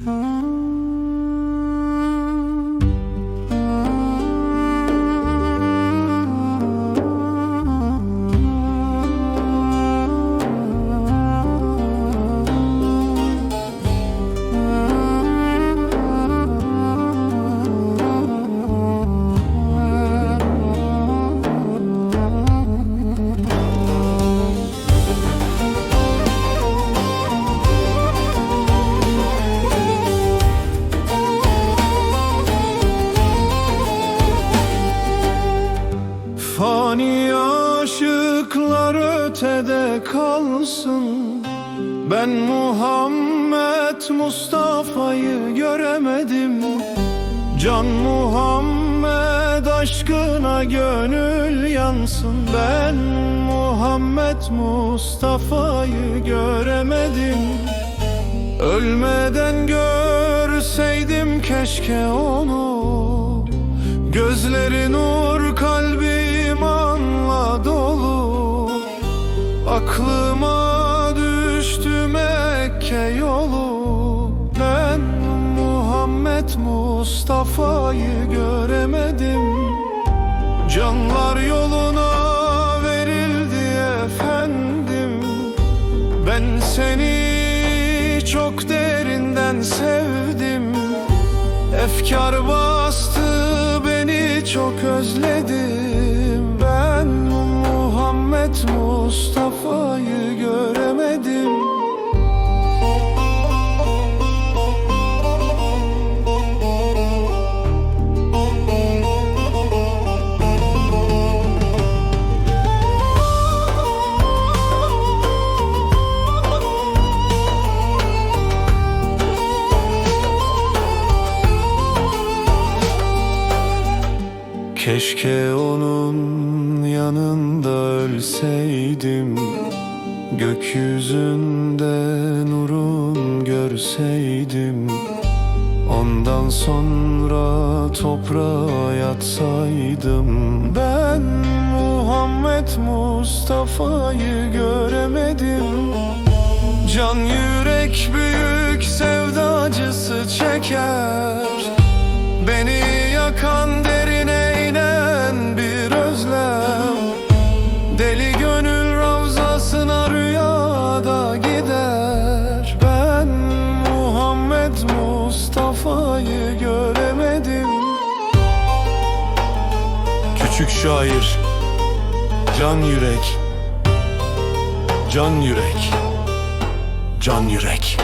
Mm-hmm. Fani aşıklar ötede kalsın. Ben Muhammed Mustafa'yı göremedim. Can Muhammed aşkına gönül yansın. Ben Muhammed Mustafa'yı göremedim. Ölmeden görseydim keşke onu Aklıma düştü Mekke yolu. Ben Muhammed Mustafa'yı göremedim. Canlar yoluna verildi efendim. Ben seni çok derinden sevdim. Efkar bastı beni çok özledim Keşke onun yanında ölseydim. Gökyüzünde nurun görseydim. Ondan sonra toprağa yatsaydım. Ben Muhammed Mustafa'yı göremedim. Can yürek büyük Küçük şair Can yürek Can yürek Can yürek